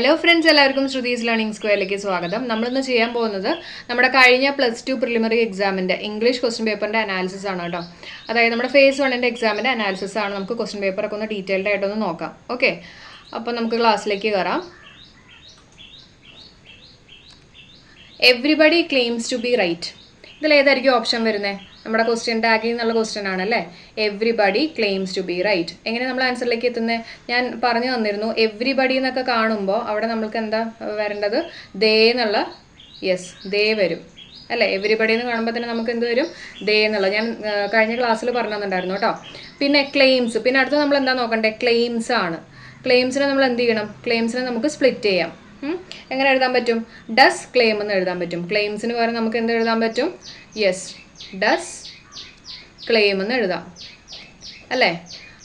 Hello friends എല്ലാവർക്കും Shruthi's learning സ്ക്വയറിലേക്ക് സ്വാഗതം. നമ്മളിന്ന് ചെയ്യാൻ പോകുന്നത് നമ്മുടെ കഴിഞ്ഞ പ്ലസ് ടു പ്രിലിമറി എക്സാമിന്റെ ഇംഗ്ലീഷ് ക്വസ്റ്റ്യൻ പേപ്പറിന്റെ അനാലിസിസ് ആണ് കേട്ടോ. അതായത് നമ്മുടെ ഫേസ് വണ്ണിന്റെ എക്സാമിന്റെ അനാലിസിസ് ആണ്. നമുക്ക് ക്വസ്റ്റ്യൻ പേപ്പറൊക്കെ ഒന്ന് ഡീറ്റെയിൽഡ് ആയിട്ടൊന്ന് നോക്കാം. ഓക്കെ അപ്പോൾ നമുക്ക് ക്ലാസ്സിലേക്ക് കയറാം everybody claims to be right ഇതിൽ ഏതായിരിക്കും ഓപ്ഷൻ വരുന്നത് നമ്മുടെ ക്വസ്റ്റ്യൻ ടാഗിൽ നിന്നുള്ള ക്വസ്റ്റ്യൻ ആണല്ലേ everybody claims to be right എങ്ങനെ നമ്മൾ ആൻസറിലേക്ക് എത്തുന്നത് ഞാൻ പറഞ്ഞു തന്നിരുന്നു എവ്രിബഡി എന്നൊക്കെ കാണുമ്പോൾ അവിടെ നമ്മൾക്ക് എന്താ വരേണ്ടത്? ദേ എന്നുള്ള യെസ് ദേ വരും. അല്ലേ? എവരിബഡി എന്ന് കാണുമ്പോൾ തന്നെ നമുക്ക് എന്ത് വരും? ദേ എന്നുള്ളത് ഞാൻ കഴിഞ്ഞ ക്ലാസ്സിൽ പറഞ്ഞു തന്നിട്ടുണ്ടായിരുന്നു കേട്ടോ. പിന്നെ ക്ലെയിംസ് പിന്നെ അടുത്ത് നമ്മൾ എന്താ നോക്കണ്ടേ? ക്ലെയിംസ് ആണ്. ക്ലെയിംസിനെ നമ്മൾ എന്ത് ചെയ്യണം? ക്ലെയിംസിനെ നമുക്ക് സ്പ്ലിറ്റ് ചെയ്യാം. എങ്ങനെ എഴുതാൻ പറ്റും? ഡസ് ക്ലെയിം എന്ന് എഴുതാൻ പറ്റും. ക്ലെയിംസിന് പകരം നമുക്ക് എന്ത് എഴുതാൻ പറ്റും? യെസ് ഡസ് ക്ലെയിം എന്ന് എഴുതാം. അല്ലേ?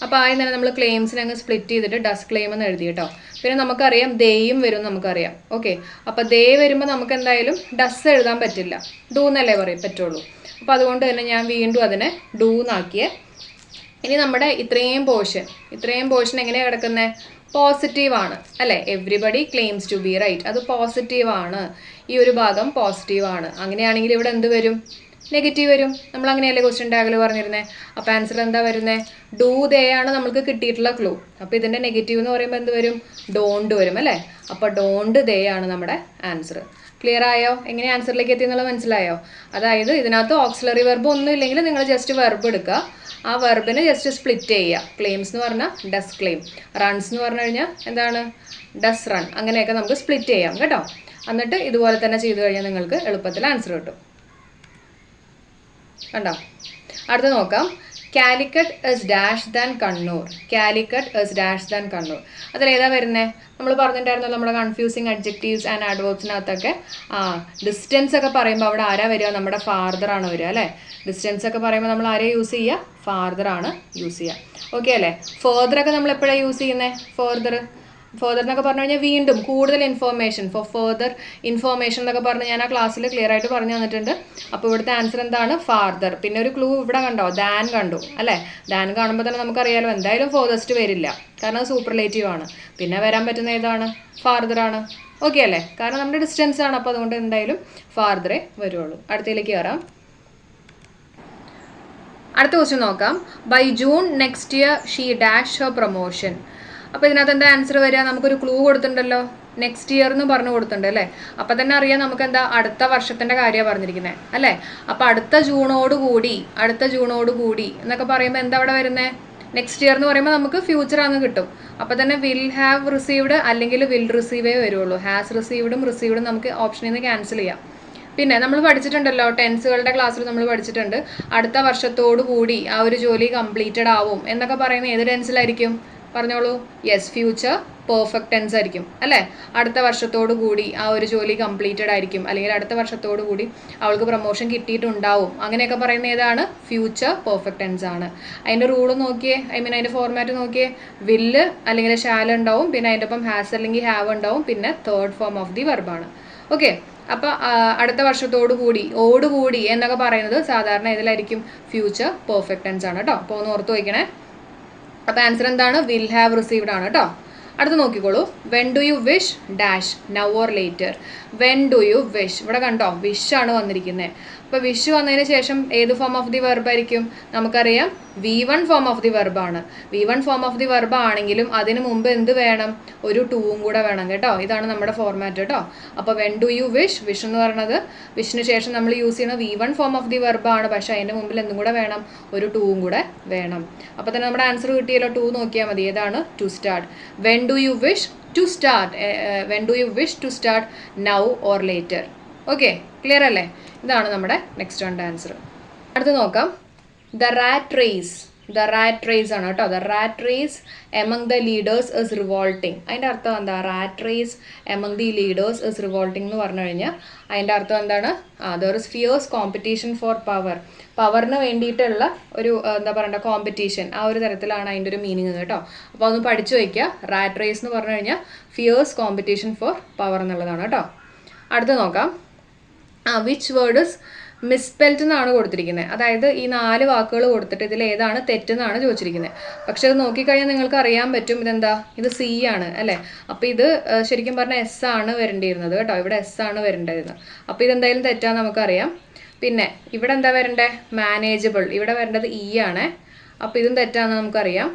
അപ്പോൾ ആദ്യം തന്നെ നമ്മൾ ക്ലെയിംസിനെ അങ്ങ് സ്പ്ലിറ്റ് ചെയ്തിട്ട് ഡസ് ക്ലെയിം എന്ന് എഴുതി കേട്ടോ. പിന്നെ നമുക്കറിയാം ദേയും വരും നമുക്കറിയാം. ഓക്കെ അപ്പോൾ ദേ വരുമ്പോൾ നമുക്ക് എന്തായാലും ഡസ് എഴുതാൻ പറ്റില്ല. ഡൂ എന്നല്ലേ പറയും? പറ്റുള്ളൂ. അപ്പോൾ അതുകൊണ്ട് തന്നെ ഞാൻ വീണ്ടും അതിനെ ഡൂ എന്നാക്കിയേ ഇനി നമ്മുടെ ഇത്രയും പോർഷൻ ഇത്രയും പോർഷൻ എങ്ങനെയാണ് കിടക്കുന്നത് പോസിറ്റീവ് ആണ്. അല്ലേ? Everybody claims to be right അത് പോസിറ്റീവാണ് ഈ ഒരു ഭാഗം പോസിറ്റീവാണ് അങ്ങനെയാണെങ്കിൽ ഇവിടെ എന്ത് വരും? നെഗറ്റീവ് വരും. നമ്മൾ അങ്ങനെയല്ലേ ക്വസ്റ്റ്യൻ ടാഗിൽ പറഞ്ഞിരുന്നത് അപ്പോൾ ആൻസർ എന്താ വരുന്നത് ഡൂ ദേ ആണ് നമുക്ക് കിട്ടിയിട്ടുള്ള ക്ലൂ അപ്പോൾ ഇതിന്റെ നെഗറ്റീവ് എന്ന് പറയുമ്പോൾ എന്ത് വരും? ഡോണ്ട് വരും അല്ലേ? അപ്പോൾ ഡോണ്ട് ദേ ആണ് നമ്മുടെ ആൻസർ ക്ലിയർ ആയോ? എങ്ങനെ ആൻസറിലേക്ക് എത്തി എന്നുള്ളത് മനസ്സിലായോ? അതായത് ഇതിനകത്ത് ഓക്സിലറി വെർബ് ഒന്നും ഇല്ലെങ്കിൽ നിങ്ങൾ ജസ്റ്റ് വെർബ് എടുക്കുക ആ വെർബിനെ ജസ്റ്റ് സ്പ്ലിറ്റ് ചെയ്യുക. ക്ലെയിംസ് എന്ന് പറഞ്ഞാൽ ഡസ് ക്ലെയിം റൺസ് എന്ന് പറഞ്ഞു കഴിഞ്ഞാൽ എന്താണ്? ഡസ് റൺ അങ്ങനെയൊക്കെ നമുക്ക് സ്പ്ലിറ്റ് ചെയ്യാം കേട്ടോ. എന്നിട്ട് ഇതുപോലെ തന്നെ ചെയ്തു കഴിഞ്ഞാൽ നിങ്ങൾക്ക് എളുപ്പത്തിൽ ആൻസർ കിട്ടും. കണ്ടോ? അടുത്ത് നോക്കാം. Calicut is dash than Kannur Calicut is dash than Kannur അതിലേതാ വരുന്നത് നമ്മൾ പറഞ്ഞിട്ടുണ്ടായിരുന്നു നമ്മുടെ കൺഫ്യൂസിങ് അഡ്ജക്റ്റീവ്സ് ആൻഡ് ആഡ്വേർബ്സിനകത്തൊക്കെ ആ ഡിസ്റ്റൻസ് ഒക്കെ പറയുമ്പോൾ അവിടെ ആരാ വരിക? നമ്മുടെ ഫാർദർ ആണ് വരിക അല്ലേ? ഡിസ്റ്റൻസ് ഒക്കെ പറയുമ്പോൾ നമ്മൾ ആരെയും യൂസ് ചെയ്യുക? ഫാർദർ ആണ് യൂസ് ചെയ്യുക. ഓക്കെ അല്ലേ? ഫേർദർ ഒക്കെ നമ്മൾ എപ്പോഴാണ് യൂസ് ചെയ്യുന്നത് ഫേർദർ ഫെർദർ എന്നൊക്കെ പറഞ്ഞു കഴിഞ്ഞാൽ വീണ്ടും കൂടുതൽ ഇൻഫോർമേഷൻ ഫോർ ഫെർദർ ഇൻഫോർമേഷൻ എന്നൊക്കെ പറഞ്ഞ് ഞാൻ ആ ക്ലാസ്സിൽ ക്ലിയർ ആയിട്ട് പറഞ്ഞു തന്നിട്ടുണ്ട്. അപ്പോൾ ഇവിടുത്തെ ആൻസർ എന്താണ്? ഫാർദർ പിന്നെ ഒരു ക്ലൂ ഇവിടെ കണ്ടോ? ദാൻ കണ്ടു. അല്ലേ? ദാൻ കാണുമ്പോൾ തന്നെ നമുക്കറിയാലോ എന്തായാലും ഫോർദസ്റ്റ് വരില്ല. കാരണം അത് സൂപ്പർലേറ്റീവ് ആണ്. പിന്നെ വരാൻ പറ്റുന്ന ഏതാണ്? ഫാർദർ ആണ്. ഓക്കെ അല്ലേ? കാരണം നമ്മുടെ ഡിസ്റ്റൻസ് ആണ്. അപ്പോൾ അതുകൊണ്ട് എന്തായാലും ഫാർദറേ വരുള്ളൂ അടുത്തതിലേക്ക് കയറാം അടുത്ത ക്വസ്റ്റ്യൻ നോക്കാം. By June next year she dash her promotion അപ്പോൾ ഇതിനകത്ത് എന്താ ആൻസർ വരിക? നമുക്കൊരു ക്ലൂ കൊടുത്തിട്ടുണ്ടല്ലോ. നെക്സ്റ്റ് ഇയർ എന്ന് പറഞ്ഞു കൊടുത്തിട്ടുണ്ട് അല്ലേ? അപ്പം തന്നെ അറിയാം നമുക്ക് എന്താ അടുത്ത വർഷത്തിന്റെ കാര്യമാണ് പറഞ്ഞിരിക്കുന്നത് അല്ലേ? അപ്പം അടുത്ത ജൂണോട് കൂടി അടുത്ത ജൂണോട് കൂടി എന്നൊക്കെ പറയുമ്പോൾ എന്താ അവിടെ വരുന്നത് നെക്സ്റ്റ് ഇയർ എന്ന് പറയുമ്പോൾ നമുക്ക് ഫ്യൂച്ചർ അങ്ങ് കിട്ടും. അപ്പോൾ തന്നെ വിൽ ഹാവ് റിസീവ്ഡ് അല്ലെങ്കിൽ വിൽ റിസീവേ വരുള്ളൂ. ഹാസ് റിസീവ്ഡും റിസീവ്ഡും നമുക്ക് ഓപ്ഷനിൽ നിന്ന് ക്യാൻസൽ ചെയ്യാം. പിന്നെ നമ്മൾ പഠിച്ചിട്ടുണ്ടല്ലോ ടെൻസുകളുടെ ക്ലാസ്സിൽ നമ്മൾ പഠിച്ചിട്ടുണ്ട്. അടുത്ത വർഷത്തോടു കൂടി ആ ഒരു ജോലി കംപ്ലീറ്റഡ് ആവും എന്നൊക്കെ പറയുന്നത് ഏത് ടെൻസിലായിരിക്കും പറഞ്ഞോളൂ. യെസ് ഫ്യൂച്ചർ പെർഫെക്റ്റ് ടെൻസ് ആയിരിക്കും. അല്ലേ? അടുത്ത വർഷത്തോടു കൂടി ആ ഒരു ജോലി കംപ്ലീറ്റഡ് ആയിരിക്കും. അല്ലെങ്കിൽ അടുത്ത വർഷത്തോടു കൂടി അവൾക്ക് പ്രൊമോഷൻ കിട്ടിയിട്ടുണ്ടാവും. അങ്ങനെയൊക്കെ പറയുന്ന ഏതാണ്? ഫ്യൂച്ചർ പെർഫെക്റ്റ് ടെൻസ് ആണ്. അതിന്റെ റൂൾ നോക്കിയേ. ഐ മീൻ അതിന്റെ ഫോർമാറ്റ് നോക്കിയേ. വില്ല് അല്ലെങ്കിൽ ഷാൽ ഉണ്ടാവും. പിന്നെ അതിന്റെ ഒപ്പം ഹാസ് അല്ലെങ്കിൽ ഹാവ് ഉണ്ടാവും. പിന്നെ തേർഡ് ഫോം ഓഫ് ദി വെർബാണ് ഓക്കെ അപ്പോൾ അടുത്ത വർഷത്തോടു കൂടി ഓടുകൂടി എന്നൊക്കെ പറയുന്നത് സാധാരണ ഇതിലായിരിക്കും. ഫ്യൂച്ചർ പെർഫെക്റ്റ് ടെൻസ് ആണ് കേട്ടോ. അപ്പോൾ ഒന്ന് ഓർത്ത് വയ്ക്കണേ. അപ്പോൾ ആൻസർ എന്താണ്? വിൽ ഹാവ് റിസീവ്ഡ് ആണ് കേട്ടോ അടുത്ത് നോക്കിക്കോളൂ. When do you wish dash now or later when do you wish ഇവിടെ കണ്ടോ? വിഷ് ആണ് വന്നിരിക്കുന്നത് അപ്പോൾ വിഷ് വന്നതിന് ശേഷം ഏത് ഫോം ഓഫ് ദി വെർബ് ആയിരിക്കും? നമുക്കറിയാം V one form of the വെർബാണ് V one form of the verb ആണെങ്കിലും അതിന് മുമ്പ് എന്ത് വേണം? ഒരു ടൂവും കൂടെ വേണം കേട്ടോ. ഇതാണ് നമ്മുടെ ഫോർമാറ്റ് കേട്ടോ. അപ്പോൾ when do you wish wish എന്ന് പറയുന്നത് വിഷിന് ശേഷം നമ്മൾ യൂസ് ചെയ്യുന്ന V one form of the വെർബാണ് പക്ഷെ അതിന്റെ മുമ്പിൽ എന്തും കൂടെ വേണം? ഒരു ടൂവും കൂടെ വേണം. അപ്പോൾ തന്നെ നമ്മുടെ ആൻസർ കിട്ടിയല്ലോ. ടൂ നോക്കിയാൽ മതി. ഏതാണ്? To start when do you wish to start when do you wish to start now or later okay clear അല്ലേ? ഇതാണ് നമ്മുടെ നെക്സ്റ്റ് വൺ ആൻസർ അടുത്ത് നോക്കാം. The rat race the rat race ആണ് കേട്ടോ. The rat race among the leaders is revolting അതിന്റെ അർത്ഥം എന്താ? Rat race among the leaders is revolting എന്ന് പറഞ്ഞു കഴിഞ്ഞാൽ അതിന്റെ അർത്ഥം എന്താണ്? ആ there is fierce competition for power പവറിന് വേണ്ടിയിട്ടുള്ള ഒരു എന്താ പറയണ്ട കോമ്പറ്റീഷൻ ആ ഒരു തരത്തിലാണ് അതിന്റെ ഒരു മീനിങ് കേട്ടോ. അപ്പോൾ ഒന്ന് പഠിച്ചു വയ്ക്കുക റാറ്റ് റേസ് എന്ന് പറഞ്ഞു കഴിഞ്ഞാൽ ഫിയേഴ്സ് കോമ്പറ്റീഷൻ ഫോർ പവർ എന്നുള്ളതാണ് കേട്ടോ. അടുത്ത് നോക്കാം. ആ വിച്ച് വേർഡ് ഇസ് മിസ്പെൽറ്റ് എന്നാണ് കൊടുത്തിരിക്കുന്നത്. അതായത് ഈ നാല് വാക്കുകൾ കൊടുത്തിട്ട് ഇതിൽ ഏതാണ് തെറ്റെന്നാണ് ചോദിച്ചിരിക്കുന്നത്. പക്ഷെ അത് നോക്കിക്കഴിഞ്ഞാൽ നിങ്ങൾക്ക് അറിയാൻ പറ്റും ഇതെന്താ? ഇത് സി ആണ് അല്ലേ? അപ്പോൾ ഇത് ശരിക്കും പറഞ്ഞാൽ എസ് ആണ് വരേണ്ടിയിരുന്നത് കേട്ടോ. ഇവിടെ എസ് ആണ് വരേണ്ടിയിരുന്നത് അപ്പോൾ ഇതെന്തായാലും തെറ്റാന്ന് നമുക്കറിയാം. പിന്നെ ഇവിടെ എന്താ വരണ്ടേ മാനേജബിൾ ഇവിടെ വരേണ്ടത് ഇ ആണ്. അപ്പോൾ ഇതും തെറ്റാന്ന് നമുക്കറിയാം.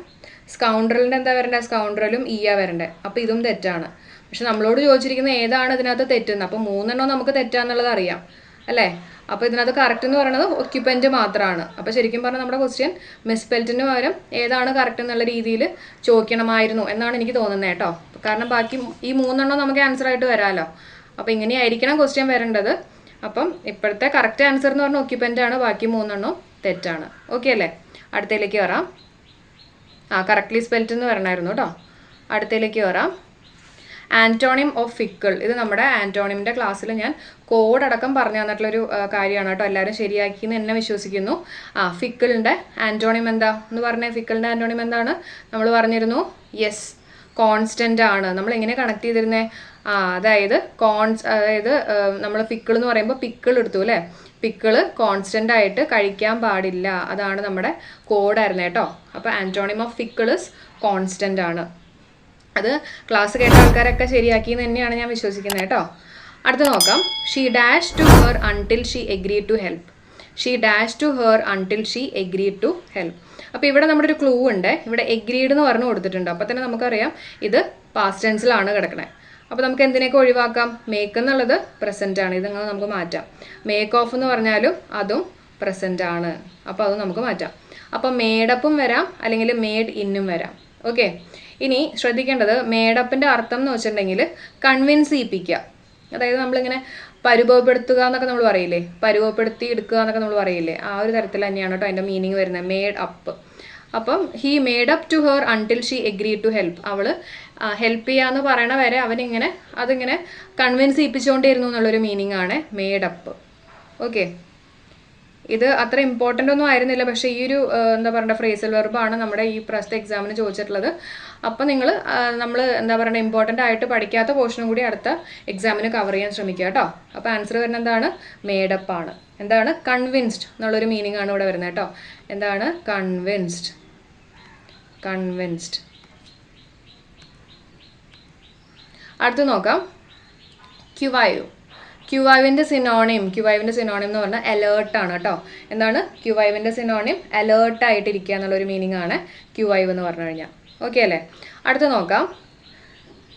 സ്കൗണ്ടറലിന്റെ എന്താ വരേണ്ടത് സ്കൗണ്ടറലും ഇ ആ വരണ്ടേ. അപ്പോൾ ഇതും തെറ്റാണ്. പക്ഷെ നമ്മളോട് ചോദിച്ചിരിക്കുന്നത് ഏതാണ് ഇതിനകത്ത് തെറ്റെന്ന്. അപ്പോൾ മൂന്നെണ്ണം നമുക്ക് തെറ്റാന്നുള്ളത് അറിയാം. അല്ലേ? അപ്പോൾ ഇതിനകത്ത് കറക്റ്റ് എന്ന് പറയുന്നത് ഒക്യുപ്പന്റ് മാത്രമാണ് അപ്പോൾ ശരിക്കും പറഞ്ഞാൽ നമ്മുടെ ക്വസ്റ്റ്യൻ മിസ്പെൽറ്റിന് പകരം ഏതാണ് കറക്റ്റ് എന്നുള്ള രീതിയിൽ ചോദിക്കണമായിരുന്നു എന്നാണ് എനിക്ക് തോന്നുന്നത് കേട്ടോ. കാരണം ബാക്കി ഈ മൂന്നെണ്ണം നമുക്ക് ആൻസർ ആയിട്ട് വരാമല്ലോ അപ്പോൾ ഇങ്ങനെയായിരിക്കണം ക്വസ്റ്റ്യൻ വരേണ്ടത്. അപ്പം ഇപ്പോഴത്തെ കറക്റ്റ് ആൻസർ എന്ന് പറഞ്ഞാൽ ഒക്യുപ്പന്റ് ആണ്. ബാക്കി മൂന്നെണ്ണം തെറ്റാണ്. ഓക്കെ അല്ലേ? അടുത്തതിലേക്ക് വരാം. ആ കറക്റ്റ്ലി സ്പെൽറ്റ് എന്ന് പറയണമായിരുന്നു കേട്ടോ അടുത്തതിലേക്ക് വരാം ആന്റോണിം ഓഫ് ഫിക്കിൾ ഇത് നമ്മുടെ ആന്റോണിമിന്റെ ക്ലാസ്സിൽ ഞാൻ കോഡ് അടക്കം പറഞ്ഞു തന്നിട്ടുള്ളൊരു കാര്യമാണ് കേട്ടോ എല്ലാവരും ശരിയാക്കി എന്ന് എന്നെ വിശ്വസിക്കുന്നു. ആ ഫിക്കിളിന്റെ ആന്റോണിം എന്താ? എന്ന് പറഞ്ഞാൽ ഫിക്കിളിന്റെ ആന്റോണിം എന്താണ്? നമ്മൾ പറഞ്ഞിരുന്നു യെസ് കോൺസ്റ്റന്റ് ആണ്. നമ്മൾ എങ്ങനെ കണക്ട് ചെയ്തിരുന്നേ? ആ അതായത് കോൺസ് അതായത് നമ്മൾ ഫിക്കിൾ എന്ന് പറയുമ്പോൾ പിക്കിൾ എടുത്തു അല്ലേ? പിക്കിൾ കോൺസ്റ്റന്റ് ആയിട്ട് കഴിക്കാൻ പാടില്ല. അതാണ് നമ്മുടെ കോഡായിരുന്നു കേട്ടോ അപ്പോൾ ആന്റോണിം ഓഫ് പിക്കിൾസ് കോൺസ്റ്റന്റ് ആണ്. അത് ക്ലാസ് കേട്ട ആൾക്കാരൊക്കെ ശരിയാക്കി തന്നെയാണ് ഞാൻ വിശ്വസിക്കുന്നത് കേട്ടോ അടുത്ത് നോക്കാം. She dash to her until she agree to help she dash to her until she agree to help അപ്പോൾ ഇവിടെ നമ്മുടെ ഒരു ക്ലൂ ഉണ്ട്. ഇവിടെ എഗ്രീഡ് എന്ന് പറഞ്ഞു കൊടുത്തിട്ടുണ്ട്. അപ്പോൾ തന്നെ നമുക്കറിയാം ഇത് പാസ്റ്റ് ടെൻസിലാണ് കിടക്കണേ. അപ്പോൾ നമുക്ക് എന്തിനൊക്കെ ഒഴിവാക്കാം? മേക്ക് എന്നുള്ളത് പ്രസന്റ് ആണ്. ഇതങ്ങനെ നമുക്ക് മാറ്റാം. മേക്ക് ഓഫ് എന്ന് പറഞ്ഞാലും അതും പ്രസന്റ് ആണ്. അപ്പോൾ അതും നമുക്ക് മാറ്റാം. അപ്പോൾ മേഡപ്പും വരാം അല്ലെങ്കിൽ മേഡ് ഇന്നും വരാം. ഓക്കെ ഇനി ശ്രദ്ധിക്കേണ്ടത് മേഡപ്പിന്റെ അർത്ഥം എന്ന് വെച്ചിട്ടുണ്ടെങ്കിൽ കൺവിൻസ് ചെയ്യിപ്പിക്കുക. അതായത് നമ്മളിങ്ങനെ പരുവപ്പെടുത്തുക എന്നൊക്കെ നമ്മൾ പറയില്ലേ? പരുവപ്പെടുത്തി എടുക്കുക എന്നൊക്കെ നമ്മൾ പറയില്ലേ? ആ ഒരു തരത്തിൽ തന്നെയാണ് കേട്ടോ അതിന്റെ മീനിങ് വരുന്നത്. മേഡ് അപ്പ് അപ്പം he made up to her until she agree to help അവൾ ഹെൽപ്പ് ചെയ്യാന്ന് പറയണ വരെ അവനിങ്ങനെ അതിങ്ങനെ കൺവിൻസ് ചെയ്യിപ്പിച്ചുകൊണ്ടിരുന്നു എന്നുള്ളൊരു മീനിങ് ആണ് മേഡപ്പ് ഓക്കെ ഇത് അത്ര ഇമ്പോർട്ടന്റ് ഒന്നും ആയിരുന്നില്ല. പക്ഷേ ഈ ഒരു എന്താ പറയുക ഫ്രേസൽ വെർബാണ് നമ്മുടെ ഈ പ്രസ്ത എക്സാമിന് ചോദിച്ചിട്ടുള്ളത്. അപ്പോൾ നിങ്ങൾ നമ്മൾ എന്താ പറയുക ഇമ്പോർട്ടന്റ് ആയിട്ട് പഠിക്കാത്ത പോർഷനും കൂടി അടുത്ത എക്സാമിന് കവർ ചെയ്യാൻ ശ്രമിക്കുക കേട്ടോ. അപ്പോൾ ആൻസർ വരുന്നത് എന്താണ്? മേഡപ്പ് ആണ്. എന്താണ്? കൺവിൻസ്ഡ് എന്നുള്ളൊരു മീനിങ് ആണ് ഇവിടെ വരുന്നത് കേട്ടോ. എന്താണ്? കൺവിൻസ്ഡ് കൺവിൻസ്ഡ് അടുത്ത് നോക്കാം. ക്യുവായു ക്യുവൈവിന്റെ സിനോണിം ക്യുവൈവിന്റെ സിനോണിം എന്ന് പറഞ്ഞാൽ അലേർട്ടാണ് കേട്ടോ. എന്താണ്? ക്യുവൈവിന്റെ സിനോണിം അലേർട്ടായിട്ടിരിക്കുക എന്നുള്ളൊരു മീനിങ് ആണ് ക്യുവൈവ് എന്ന് പറഞ്ഞു കഴിഞ്ഞാൽ. ഓക്കെ അല്ലേ? അടുത്ത് നോക്കാം.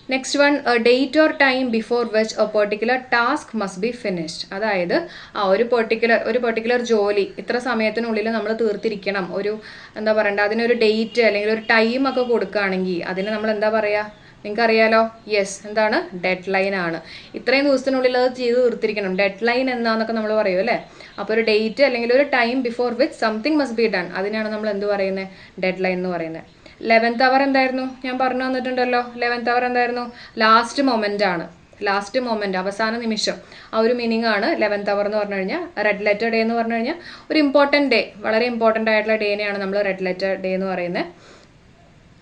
Next one date or time before which a particular task must be finished അതായത് ആ ഒരു പെർട്ടിക്കുലർ ഒരു പെർട്ടിക്കുലർ ജോലി ഇത്ര സമയത്തിനുള്ളിൽ നമ്മൾ തീർത്തിരിക്കണം. ഒരു എന്താ പറയണ്ട അതിനൊരു ഡേറ്റ് അല്ലെങ്കിൽ ഒരു ടൈം ഒക്കെ കൊടുക്കുകയാണെങ്കിൽ അതിന് നമ്മൾ എന്താ പറയുക നിങ്ങൾക്ക് അറിയാലോ യെസ് എന്താണ്? ഡെഡ് ലൈൻ ആണ്. ഇത്രയും ദിവസത്തിനുള്ളിൽ അത് ചെയ്ത് തീർത്തിരിക്കണം. ഡെഡ് ലൈൻ എന്താണെന്നൊക്കെ നമ്മൾ പറയും അല്ലേ? അപ്പോൾ ഒരു ഡേറ്റ് അല്ലെങ്കിൽ ഒരു time before which something must be done അതിനാണ് നമ്മൾ എന്ത് പറയുന്നത് ഡെഡ് ലൈൻ എന്ന് പറയുന്നത്. ലെവൻത്ത് അവർ എന്തായിരുന്നു? ഞാൻ പറഞ്ഞു തന്നിട്ടുണ്ടല്ലോ. ലെവൻത്ത് അവർ എന്തായിരുന്നു? ലാസ്റ്റ് മൊമെന്റ് ആണ്. ലാസ്റ്റ് മൊമെന്റ് അവസാന നിമിഷം. ആ ഒരു മീനിങ് ആണ് ലെവൻത്ത് അവർ എന്ന് പറഞ്ഞു കഴിഞ്ഞാൽ റെഡ് ലെറ്റർ ഡേ എന്ന് പറഞ്ഞു കഴിഞ്ഞാൽ ഒരു ഇമ്പോർട്ടന്റ് ഡേ വളരെ ഇമ്പോർട്ടന്റ് ആയിട്ടുള്ള ഡേനെയാണ് നമ്മൾ റെഡ് ലെറ്റർ ഡേ എന്ന് പറയുന്നത്.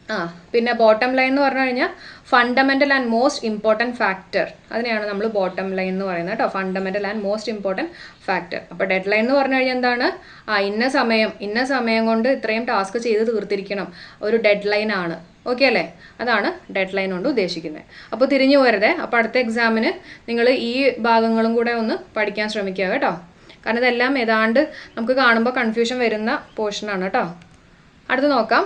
ആ പിന്നെ ബോട്ടം ലൈൻ എന്ന് പറഞ്ഞു കഴിഞ്ഞാൽ fundamental and most important factor അതിനെയാണ് നമ്മൾ ബോട്ടം ലൈൻ എന്ന് പറയുന്നത് കേട്ടോ. Fundamental and most important factor അപ്പോൾ ഡെഡ് ലൈൻ എന്ന് പറഞ്ഞു കഴിഞ്ഞാൽ എന്താണ്? ആ ഇന്ന സമയം ഇന്ന സമയം കൊണ്ട് ഇത്രയും ടാസ്ക് ചെയ്ത് തീർത്തിരിക്കണം. ഒരു ഡെഡ് ലൈൻ ആണ്. ഓക്കെ അല്ലേ? അതാണ് ഡെഡ് ലൈൻ കൊണ്ട് ഉദ്ദേശിക്കുന്നത് അപ്പോൾ തിരിഞ്ഞു പോരുതേ. അപ്പോൾ അടുത്ത എക്സാമിന് നിങ്ങൾ ഈ ഭാഗങ്ങളും കൂടെ ഒന്ന് പഠിക്കാൻ ശ്രമിക്കുക കേട്ടോ. കാരണം ഇതെല്ലാം ഏതാണ്ട് നമുക്ക് കാണുമ്പോൾ കൺഫ്യൂഷൻ വരുന്ന പോർഷനാണ് കേട്ടോ. അടുത്ത് നോക്കാം.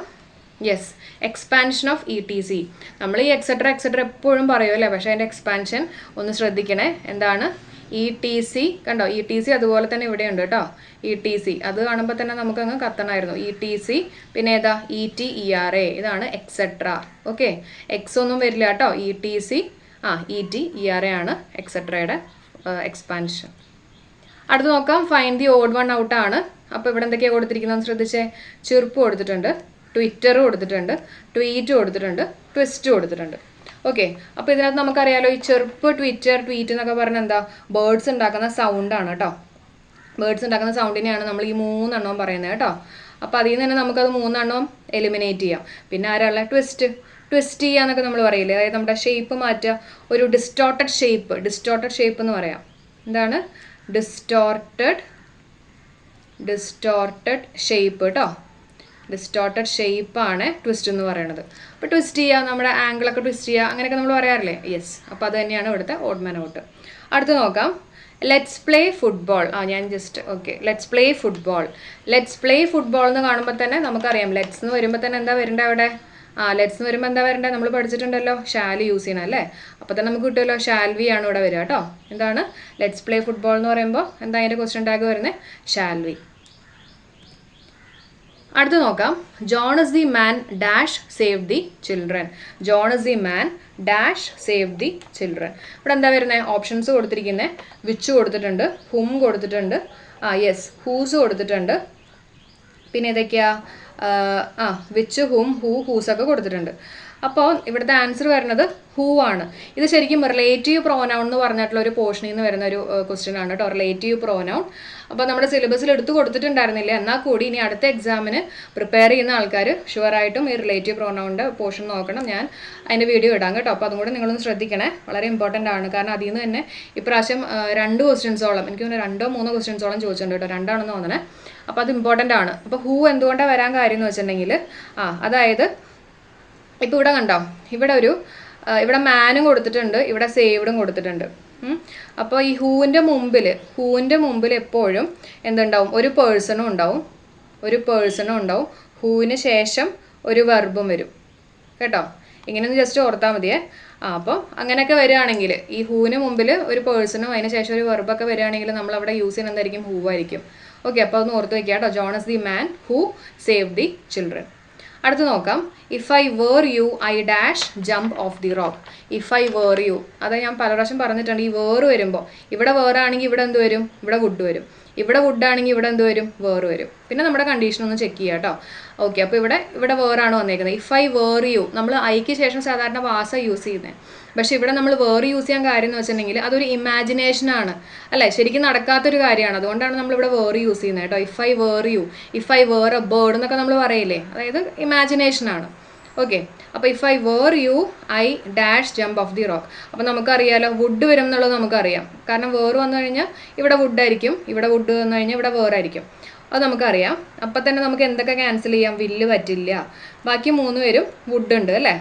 Yes expansion of E T C നമ്മൾ ഈ എക്സെട്ര എക്സെട്ര എപ്പോഴും പറയുമല്ലേ പക്ഷേ അതിന്റെ എക്സ്പാൻഷൻ ഒന്ന് ശ്രദ്ധിക്കണേ. എന്താണ്? ഇ ടി സി കണ്ടോ? ഇ ടി സി അതുപോലെ തന്നെ ഇവിടെ ഉണ്ട് കേട്ടോ. ഇ ടി സി അത് കാണുമ്പോൾ തന്നെ നമുക്കങ്ങ് കത്തണമായിരുന്നു. ഇ ടി സി പിന്നെ ഏതാ? E T E R A ഇതാണ് എക്സെട്ര ഓക്കെ എക്സ് ഒന്നും വരില്ല കേട്ടോ. ഇ ടി സി ആ E T E R A ആണ് എക്സെട്രയുടെ എക്സ്പാൻഷൻ അടുത്ത് നോക്കാം. Find the odd one out ആണ്. അപ്പോൾ ഇവിടെ എന്തൊക്കെയാണ് കൊടുത്തിരിക്കുന്നത് ശ്രദ്ധിച്ചേ? ചെറുപ്പ് കൊടുത്തിട്ടുണ്ട്. ട്വിറ്റർ കൊടുത്തിട്ടുണ്ട് ട്വീറ്റ് കൊടുത്തിട്ടുണ്ട് ട്വിസ്റ്റ് കൊടുത്തിട്ടുണ്ട്. ഓക്കെ അപ്പോൾ ഇതിനകത്ത് നമുക്കറിയാലോ ഈ ചെറുപ്പ് ട്വിറ്റർ ട്വീറ്റ് എന്നൊക്കെ പറഞ്ഞാൽ എന്താ? ബേർഡ്സ് ഉണ്ടാക്കുന്ന സൗണ്ടാണ് കേട്ടോ ബേർഡ്സ് ഉണ്ടാക്കുന്ന സൗണ്ടിനെയാണ് നമ്മൾ ഈ മൂന്നെണ്ണവും പറയുന്നത് കേട്ടോ അപ്പോൾ അതിൽ നിന്ന് തന്നെ നമുക്കത് മൂന്നെണ്ണവും എലിമിനേറ്റ് ചെയ്യാം. പിന്നെ ആരാളെ ട്വിസ്റ്റ് ട്വിസ്റ്റ് ചെയ്യാന്നൊക്കെ നമ്മൾ പറയില്ലേ? അതായത് നമ്മുടെ ഷേപ്പ് മാറ്റുക. ഒരു ഡിസ്റ്റോർട്ടഡ് ഷേപ്പ് ഡിസ്റ്റോർട്ടഡ് ഷേപ്പ് എന്ന് പറയാം. എന്താണ്? ഡിസ്റ്റോർട്ടഡ് ഡിസ്റ്റോർട്ടഡ് ഷേപ്പ് കേട്ടോ ഡിസ്റ്റോർട്ടഡ് ഷേപ്പാണ് ട്വിസ്റ്റ് എന്ന് പറയുന്നത്. അപ്പോൾ ട്വിസ്റ്റ് ചെയ്യുക നമ്മുടെ ആംഗിളൊക്കെ ട്വിസ്റ്റ് ചെയ്യുക അങ്ങനെയൊക്കെ നമ്മൾ പറയാറില്ലേ? യെസ് അപ്പോൾ അത് തന്നെയാണ് ഇവിടുത്തെ ഓഡ്മാൻ ഔട്ട് അടുത്ത് നോക്കാം. ലെറ്റ്സ് പ്ലേ ഫുട്ബോൾ ആ ഞാൻ just okay let's play football let's play football എന്ന് കാണുമ്പോൾ തന്നെ നമുക്കറിയാം. ലെറ്റ്സ് എന്ന് വരുമ്പോൾ തന്നെ എന്താ വരേണ്ടത് അവിടെ? ആ ലെറ്റ്സ് എന്ന് വരുമ്പോൾ എന്താ വരേണ്ടത് നമ്മൾ പഠിച്ചിട്ടുണ്ടല്ലോ. ഷാൽ യൂസ് ചെയ്യണം അല്ലേ? അപ്പോൾ തന്നെ നമുക്ക് കിട്ടുമല്ലോ. ഷാൽവി ആണ് ഇവിടെ വരിക കേട്ടോ. എന്താണ്? ലെറ്റ്സ് പ്ലേ ഫുട്ബോൾ എന്ന് പറയുമ്പോൾ എന്താ അതിന്റെ ക്വസ്റ്റ്യൻ ടാഗ് വരുന്നത്? ഷാൽവി അടുത്ത് നോക്കാം. John is the man dash save the children John is the man dash save the children ഇവിടെ എന്താ വരുന്നത് ഓപ്ഷൻസ് കൊടുത്തിരിക്കുന്നത് വിച്ച് കൊടുത്തിട്ടുണ്ട്? ഹും കൊടുത്തിട്ടുണ്ട്? ആ യെസ് ഹൂസ് കൊടുത്തിട്ടുണ്ട്? പിന്നെ ഏതൊക്കെയാ? ആ വിച്ച് ഹൂം ഹൂ ഹൂസ് ഒക്കെ കൊടുത്തിട്ടുണ്ട്. അപ്പോൾ ഇവിടുത്തെ ആൻസർ വരുന്നത് ഹൂ ആണ്. ഇത് ശരിക്കും റിലേറ്റീവ് പ്രോനൗൺ എന്ന് പറഞ്ഞിട്ടുള്ള ഒരു പോർഷനിൽ നിന്ന് വരുന്ന ഒരു ക്വസ്റ്റ്യൻ ആണ് കേട്ടോ റിലേറ്റീവ് പ്രോനൗൺ അപ്പോൾ നമ്മുടെ സിലബസിൽ എടുത്തു കൊടുത്തിട്ടുണ്ടായിരുന്നില്ല? എന്നാൽ കൂടി ഇനി അടുത്ത എക്സാമിന് പ്രിപ്പയർ ചെയ്യുന്ന ആൾക്കാർ ഷുവറായിട്ടും ഈ റിലേറ്റീവ് പ്രോനൗണിന്റെ പോർഷൻ നോക്കണം. ഞാൻ അതിന്റെ വീഡിയോ ഇടാം കേട്ടോ. അപ്പോൾ അതും നിങ്ങളൊന്ന് ശ്രദ്ധിക്കണേ. വളരെ ഇമ്പോർട്ടന്റ് ആണ്. കാരണം അതിൽ നിന്ന് തന്നെ ഇപ്രാവശ്യം രണ്ട് ക്വസ്റ്റ്യൻസോളം എനിക്ക് തോന്നുന്നു രണ്ടോ മൂന്നോ ക്വസ്റ്റ്യൻസോളം ചോദിച്ചിട്ടുണ്ട് കേട്ടോ രണ്ടാണെന്ന് തോന്നണേ. അപ്പോൾ അത് ഇമ്പോർട്ടന്റ് ആണ്. അപ്പോൾ ഹൂ എന്തുകൊണ്ടാണ് വരാൻ കാര്യം എന്ന് വെച്ചിട്ടുണ്ടെങ്കിൽ ആ അതായത് ഇപ്പോൾ ഇവിടെ കണ്ടോ ഇവിടെ ഒരു ഇവിടെ മാനും കൊടുത്തിട്ടുണ്ട് ഇവിടെ സേവ്ഡും കൊടുത്തിട്ടുണ്ട്. അപ്പോൾ ഈ ഹൂവിന്റെ മുമ്പിൽ ഹൂവിന്റെ മുമ്പിൽ എപ്പോഴും എന്തുണ്ടാവും? ഒരു പേഴ്സണും ഉണ്ടാവും. ഒരു പേഴ്സണും ഉണ്ടാവും. ഹൂവിന് ശേഷം ഒരു വെർബും വരും. കേട്ടോ? ഇങ്ങനെയൊന്ന് ജസ്റ്റ് ഓർത്താൽ മതിയേ. ആ അപ്പോൾ അങ്ങനെയൊക്കെ വരികയാണെങ്കിൽ ഈ ഹൂവിന് മുമ്പിൽ ഒരു പേഴ്സണും അതിന് ശേഷം ഒരു വെർബൊക്കെ വരികയാണെങ്കിൽ നമ്മൾ അവിടെ യൂസ് ചെയ്യുന്നത് എന്തായിരിക്കും? ഹൂ ആയിരിക്കും. ഓക്കെ അപ്പോൾ ഒന്ന് ഓർത്ത് വയ്ക്കുക കേട്ടോ. John is the man who save the children അടുത്ത് നോക്കാം. If I were you I dash jump off the rock if I were you അത് ഞാൻ പല പ്രാവശ്യം പറഞ്ഞിട്ടുണ്ട് ഈ വേറ് വരുമ്പോൾ ഇവിടെ വേറാണെങ്കിൽ ഇവിടെ എന്ത് വരും? ഇവിടെ വുഡ് വരും. ഇവിടെ വുഡ് ആണെങ്കിൽ ഇവിടെ എന്ത് വരും? വേറ് വരും. പിന്നെ നമ്മുടെ കണ്ടീഷൻ ഒന്ന് ചെക്ക് ചെയ്യാം കേട്ടോ. ഓക്കെ അപ്പോൾ ഇവിടെ ഇവിടെ വേറാണ് വന്നേക്കുന്നത്. ഇഫ് ഐ വേർ യു നമ്മൾ ഐക്ക് ശേഷം സാധാരണ വാസ യൂസ് ചെയ്യുന്നത് പക്ഷെ ഇവിടെ നമ്മൾ വേറെ യൂസ് ചെയ്യാൻ കാര്യം എന്ന് വെച്ചിട്ടുണ്ടെങ്കിൽ അതൊരു ഇമാജിനേഷൻ ആണ്. അല്ലേ? ശരിക്കും നടക്കാത്തൊരു കാര്യമാണ്. അതുകൊണ്ടാണ് നമ്മൾ ഇവിടെ വേറെ യൂസ് ചെയ്യുന്നത് കേട്ടോ. If I were you if I were a bird എന്നൊക്കെ നമ്മൾ പറയില്ലേ? അതായത് ഇമാജിനേഷൻ ആണ്. ഓക്കെ അപ്പോൾ if I were you I dash jump off the rock അപ്പോൾ നമുക്കറിയാലോ വുഡ് വരും എന്നുള്ളത് നമുക്കറിയാം. കാരണം വേർ വന്നു കഴിഞ്ഞാൽ ഇവിടെ വുഡ് ആയിരിക്കും. ഇവിടെ വുഡ് വന്നു കഴിഞ്ഞാൽ ഇവിടെ വേറായിരിക്കും അത് നമുക്കറിയാം. അപ്പം തന്നെ നമുക്ക് എന്തൊക്കെ ക്യാൻസൽ ചെയ്യാം? വില്ല് പറ്റില്ല. ബാക്കി മൂന്ന് പേരും വുഡ് ഉണ്ട് അല്ലേ?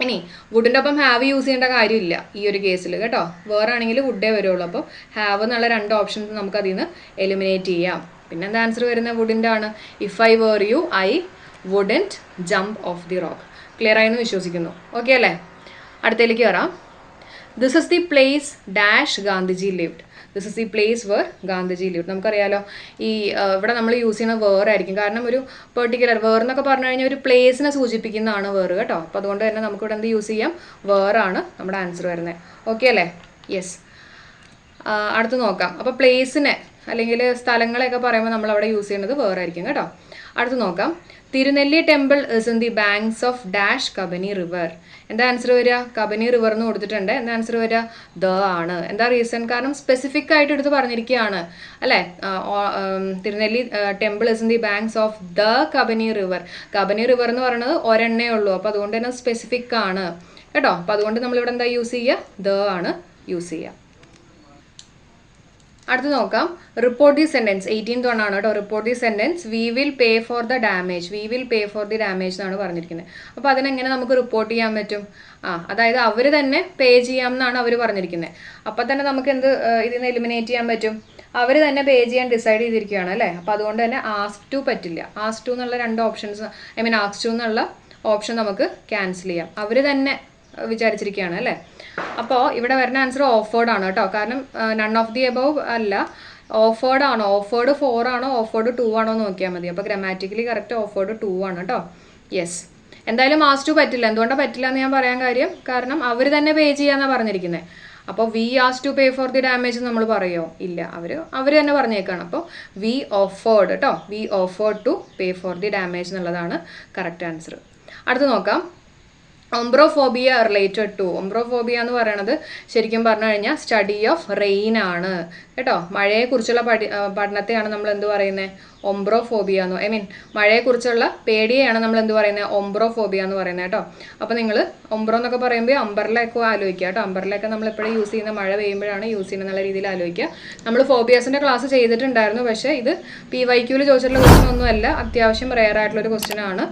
ഇനി വുഡിന്റെ ഒപ്പം ഹാവ് യൂസ് ചെയ്യേണ്ട കാര്യമില്ല ഈ ഒരു കേസിൽ കേട്ടോ. വേറെ ആണെങ്കിൽ വുഡേ വരുള്ളൂ. അപ്പോൾ ഹാവ് എന്നുള്ള രണ്ട് ഓപ്ഷൻസ് നമുക്ക് അതിൽ നിന്ന് എലിമിനേറ്റ് ചെയ്യാം. പിന്നെ എന്താ ആൻസർ വരുന്നത് വുഡിന്റെ ആണ് if I were you I wouldn't jump off the rock clear ആയെന്ന് വിശ്വസിക്കുന്നു. ഓക്കെ അല്ലേ? അടുത്തേക്ക് വരാം this is the place dash Gandhiji lived this is the place where Gandhiji lived നമുക്കറിയാലോ ഈ ഇവിടെ നമ്മൾ യൂസ് ചെയ്യുന്ന വേർ ആയിരിക്കും. കാരണം ഒരു പെർട്ടിക്കുലർ വേർ എന്നൊക്കെ പറഞ്ഞു കഴിഞ്ഞാൽ ഒരു പ്ലേസിനെ സൂചിപ്പിക്കുന്നതാണ് വേർ കേട്ടോ. അപ്പോൾ അതുകൊണ്ട് തന്നെ നമുക്കിവിടെ എന്ത് യൂസ് ചെയ്യാം? വേറാണ് നമ്മുടെ ആൻസർ വരുന്നത് ഓക്കെ അല്ലേ? യെസ് അടുത്ത് നോക്കാം. അപ്പോൾ പ്ലേസിനെ അല്ലെങ്കിൽ സ്ഥലങ്ങളെയൊക്കെ പറയുമ്പോൾ നമ്മൾ അവിടെ യൂസ് ചെയ്യുന്നത് വേറായിരിക്കും കേട്ടോ. അടുത്ത് നോക്കാം. Thirunelli temple is in the banks of dash Kabani river എന്താ ആൻസർ വരിക? കബനി റിവർ എന്ന് കൊടുത്തിട്ടുണ്ട്. എന്താ ആൻസർ വരിക? ദ ആണ്. എന്താ റീസൺ കാരണം സ്പെസിഫിക് ആയിട്ട് എടുത്ത് പറഞ്ഞിരിക്കുകയാണ്. അല്ലേ? Thirunelli temple is in the banks of the Kabani river Kabani river എന്ന് പറയുന്നത് ഒരെണ്ണേ ഉള്ളൂ. അപ്പോൾ അതുകൊണ്ട് തന്നെ സ്പെസിഫിക് ആണ്. കേട്ടോ? അപ്പോൾ അതുകൊണ്ട് നമ്മളിവിടെ എന്താ യൂസ് ചെയ്യുക? ദ ആണ് യൂസ് ചെയ്യുക. അടുത്ത് നോക്കാം. Report the sentence eighteenth one ആണ് കേട്ടോ. Report the sentence we will pay for the damage we will pay for the damage എന്നാണ് പറഞ്ഞിരിക്കുന്നത്. അപ്പോൾ അതിനെങ്ങനെ നമുക്ക് റിപ്പോർട്ട് ചെയ്യാൻ പറ്റും? ആ അതായത് അവർ തന്നെ പേ ചെയ്യാം എന്നാണ് അവർ പറഞ്ഞിരിക്കുന്നത്. അപ്പോൾ തന്നെ നമുക്ക് എന്ത് ഇതിൽ നിന്ന് എലിമിനേറ്റ് ചെയ്യാൻ പറ്റും? അവർ തന്നെ പേ ചെയ്യാൻ ഡിസൈഡ് ചെയ്തിരിക്കുകയാണ് അല്ലേ? അപ്പോൾ അതുകൊണ്ട് തന്നെ ആസ്ക് ടു പറ്റില്ല. ആസ്ക് ടു എന്നുള്ള രണ്ട് options I mean ask to എന്നുള്ള ഓപ്ഷൻ നമുക്ക് ക്യാൻസൽ ചെയ്യാം. അവർ തന്നെ വിചാരിച്ചിരിക്കുകയാണ് അല്ലേ? അപ്പോൾ ഇവിടെ വരുന്ന ആൻസർ ഓഫേർഡ് ആണ് കേട്ടോ. കാരണം നൺ ഓഫ് ദി എബവ് അല്ല. ഓഫേർഡ് ആണോ? ഓഫേർഡ് ഫോർ ആണോ? ഓഫേർഡ് ടു ആണോ നോക്കിയാൽ മതി. അപ്പോൾ ഗ്രാമാറ്റിക്കലി കറക്റ്റ് ഓഫേർഡ് ടു ആണ് കേട്ടോ. യെസ് എന്തായാലും മാസ് ടു പറ്റില്ല. എന്തുകൊണ്ടാണ് പറ്റില്ല എന്ന് ഞാൻ പറയാൻ കാര്യം? കാരണം അവർ തന്നെ പേ ചെയ്യാന്നാണ് പറഞ്ഞിരിക്കുന്നത് അപ്പോൾ we has to pay for the damage നമ്മൾ പറയുമോ ഇല്ല. അവർ അവർ തന്നെ പറഞ്ഞേക്കാണ്. അപ്പോൾ വി ഓഫേർഡ് കേട്ടോ. We offered to pay for the damage എന്നുള്ളതാണ് കറക്റ്റ് ആൻസർ അടുത്ത് നോക്കാം. ഒംബ്രോഫോബിയ റിലേറ്റഡ് ടു. ഒംബ്രോഫോബിയ എന്ന് പറയുന്നത് ശരിക്കും പറഞ്ഞു കഴിഞ്ഞാൽ സ്റ്റഡി ഓഫ് റെയിൻ ആണ്. കേട്ടോ? മഴയെക്കുറിച്ചുള്ള പഠി പഠനത്തെയാണ് നമ്മൾ എന്ത് പറയുന്നത് ഒംബ്രോഫോബിയ എന്ന്. ഐ മീൻ മഴയെക്കുറിച്ചുള്ള പേടിയെയാണ് നമ്മൾ എന്ത് പറയുന്നത് ഒംബ്രോഫോബിയ എന്ന് പറയുന്നത് കേട്ടോ? അപ്പോൾ നിങ്ങൾ ഒംബ്രോ എന്നൊക്കെ പറയുമ്പോൾ അമ്പർലൊക്കെ ആലോചിക്കുക കേട്ടോ? അമ്പർലൊക്കെ നമ്മൾ എപ്പോഴും യൂസ് ചെയ്യുന്ന മഴ പെയ്യുമ്പോഴാണ് യൂസ് ചെയ്യുന്നത് നല്ല രീതിയിൽ ആലോചിക്കുക. നമ്മൾ ഫോബിയാസിന്റെ ക്ലാസ് ചെയ്തിട്ടുണ്ടായിരുന്നു പക്ഷേ ഇത് പി വൈ ക്യൂവിൽ ചോദിച്ചിട്ടുള്ള ക്വസ്റ്റൻ ഒന്നുമല്ല അത്യാവശ്യം റെയർ ആയിട്ടുള്ള ഒരു ക്വസ്റ്റൻ ആണ്.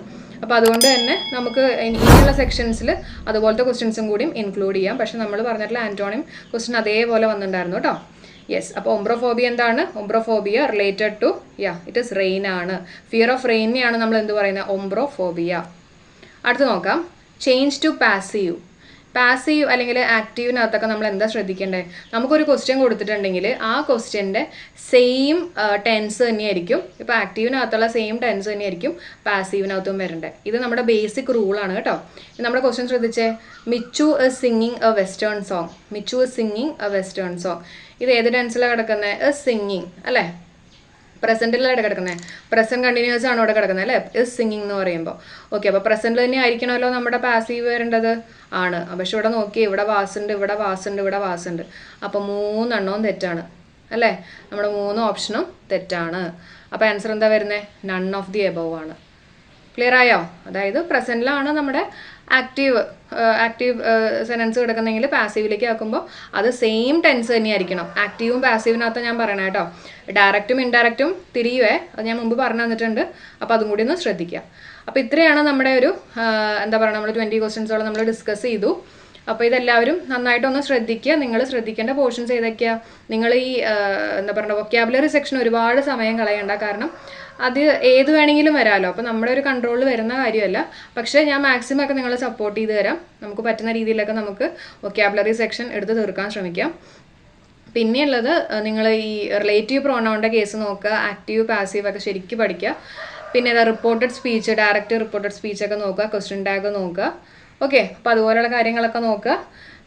അപ്പോൾ അതുകൊണ്ട് തന്നെ നമുക്ക് ഇനി- ഇനിയുള്ള സെക്ഷൻസിൽ അതുപോലത്തെ ക്വസ്റ്റ്യൻസും കൂടിയും ഇൻക്ലൂഡ് ചെയ്യാം. പക്ഷേ നമ്മൾ പറഞ്ഞിട്ടുള്ള ആന്റോണിയം ക്വസ്റ്റ്യൻ അതേപോലെ വന്നിട്ടുണ്ടായിരുന്നു കേട്ടോ യെസ് അപ്പോൾ ഒംബ്രോഫോബിയ എന്താണ്? Ombrophobia related to ya it is rain ആണ്. ഫിയർ ഓഫ് റെയിനെയാണ് നമ്മൾ എന്ത് പറയുന്നത് ഒംബ്രോഫോബിയ അടുത്ത് നോക്കാം. ചേഞ്ച് ടു പാസീവ് പാസീവ് അല്ലെങ്കിൽ ആക്റ്റീവിനകത്തൊക്കെ നമ്മൾ എന്താ ശ്രദ്ധിക്കേണ്ടത് നമുക്കൊരു ക്വസ്റ്റ്യൻ കൊടുത്തിട്ടുണ്ടെങ്കിൽ ആ ക്വസ്റ്റ്യന്റെ സെയിം ടെൻസ് തന്നെയായിരിക്കും. ഇപ്പോൾ ആക്റ്റീവിനകത്തുള്ള സെയിം ടെൻസ് തന്നെയായിരിക്കും പാസീവിനകത്തും വരേണ്ടത്. ഇത് നമ്മുടെ ബേസിക് റൂളാണ് കേട്ടോ. നമ്മുടെ ക്വസ്റ്റ്യൻ ശ്രദ്ധിച്ചേ. Michu is singing a western song Michu is singing a western song ഇത് ഏത് ടെൻസിലാണ് കിടക്കുന്നത് എ സിംഗിങ് അല്ലേ? പ്രസന്റിലാണ് കിടക്കുന്നത് പ്രസന്റ് കണ്ടിന്യൂസ് ആണ് ഇവിടെ കിടക്കുന്നത് അല്ലേ? ഇസ് സിംഗിങ് എന്ന് പറയുമ്പോൾ ഓക്കെ അപ്പോൾ പ്രസന്റ് തന്നെ ആയിരിക്കണമല്ലോ നമ്മുടെ പാസീവ് വരേണ്ടത്? ആണ്. പക്ഷെ ഇവിടെ നോക്കി ഇവിടെ വാസുണ്ട് ഇവിടെ വാസുണ്ട് ഇവിടെ വാസുണ്ട് അപ്പോൾ മൂന്നെണ്ണവും തെറ്റാണ്. അല്ലേ? നമ്മുടെ മൂന്ന് ഓപ്ഷനും തെറ്റാണ്. അപ്പോൾ ആൻസർ എന്താ വരുന്നത് നൺ ഓഫ് ദി എബവ് ആണ്. ക്ലിയർ ആയോ? അതായത് പ്രസന്റിലാണ് നമ്മുടെ ആക്റ്റീവ് ആക്റ്റീവ് സെനൻസ് കിടക്കുന്നെങ്കിൽ പാസീവിലേക്ക് ആക്കുമ്പോൾ അത് സെയിം ടെൻസ് തന്നെയായിരിക്കണം. ആക്റ്റീവും പാസീവിനകത്ത് ഞാൻ പറയണം കേട്ടോ ഡയറക്റ്റും ഇൻഡയറക്റ്റും തിരിയുവേ. അത് ഞാൻ മുമ്പ് പറഞ്ഞു തന്നിട്ടുണ്ട്. അപ്പോൾ അതും കൂടി ഒന്ന് ശ്രദ്ധിക്കുക അപ്പോൾ ഇത്രയാണ് നമ്മുടെ ഒരു എന്താ പറയുക നമ്മൾ ട്വന്റി ക്വസ്റ്റ്യൻസോളം നമ്മൾ ഡിസ്കസ് ചെയ്തു. അപ്പോൾ ഇതെല്ലാവരും നന്നായിട്ടൊന്ന് ശ്രദ്ധിക്കുക നിങ്ങൾ ശ്രദ്ധിക്കേണ്ട പോർഷൻസ് ഏതൊക്കെയാണ് നിങ്ങൾ ഈ എന്താ പറയുക വൊക്കാബുലറി സെക്ഷൻ ഒരുപാട് സമയം കളയണ്ട. കാരണം അത് ഏത് വേണമെങ്കിലും വരാമല്ലോ അപ്പോൾ നമ്മുടെ ഒരു കൺട്രോളിൽ വരുന്ന കാര്യമല്ല. പക്ഷേ ഞാൻ മാക്സിമം ഒക്കെ നിങ്ങളെ സപ്പോർട്ട് ചെയ്ത് തരാം. നമുക്ക് പറ്റുന്ന രീതിയിലൊക്കെ നമുക്ക് വൊക്കാബുലറി സെക്ഷൻ എടുത്ത് തീർക്കാൻ ശ്രമിക്കാം. പിന്നെയുള്ളത് നിങ്ങൾ ഈ റിലേറ്റീവ് പ്രോണൗണ്ട കേസ് നോക്കുക ആക്റ്റീവ് പാസീവ് ഒക്കെ ശരിക്കും പഠിക്കുക. പിന്നെ ഏതാ റിപ്പോർട്ടഡ് സ്പീച്ച് ഡയറക്റ്റ് റിപ്പോർട്ടഡ് സ്പീച്ചൊക്കെ നോക്കുക ക്വസ്റ്റ്യൻ ടാഗ് നോക്കുക. ഓക്കെ അപ്പോൾ അതുപോലെയുള്ള കാര്യങ്ങളൊക്കെ നോക്കുക.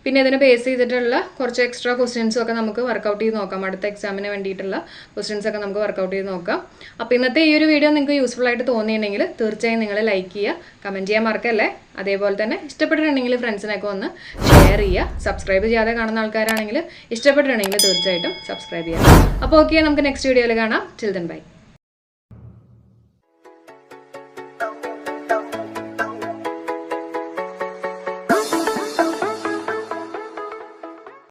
പിന്നെ ഇതിനെ ബേസ് ചെയ്തിട്ടുള്ള കുറച്ച് എക്സ്ട്രാ ക്വസ്റ്റ്യൻസും ഒക്കെ നമുക്ക് വർക്കൗട്ട് ചെയ്ത് നോക്കാം. അടുത്ത എക്സാമിന് വേണ്ടിയിട്ടുള്ള ക്വസ്റ്റ്യൻസ് ഒക്കെ നമുക്ക് വർക്കൗട്ട് ചെയ്ത് നോക്കാം. അപ്പോൾ ഇന്നത്തെ ഈ ഒരു വീഡിയോ നിങ്ങൾക്ക് യൂസ്ഫുൾ ആയിട്ട് തോന്നിയിട്ടുണ്ടെങ്കിൽ തീർച്ചയായും നിങ്ങൾ ലൈക്ക് ചെയ്യുക കമന്റ് ചെയ്യാൻ മറക്കല്ലേ? അതേപോലെ തന്നെ ഇഷ്ടപ്പെട്ടിട്ടുണ്ടെങ്കിൽ ഫ്രണ്ട്സിനൊക്കെ ഒന്ന് ഷെയർ ചെയ്യുക സബ്സ്ക്രൈബ് ചെയ്യാതെ കാണുന്ന ആൾക്കാരാണെങ്കിൽ ഇഷ്ടപ്പെട്ടിട്ടുണ്ടെങ്കിൽ തീർച്ചയായിട്ടും സബ്സ്ക്രൈബ് ചെയ്യുക. അപ്പോൾ ഓക്കെ നമുക്ക് നെക്സ്റ്റ് വീഡിയോയിൽ കാണാം. Children by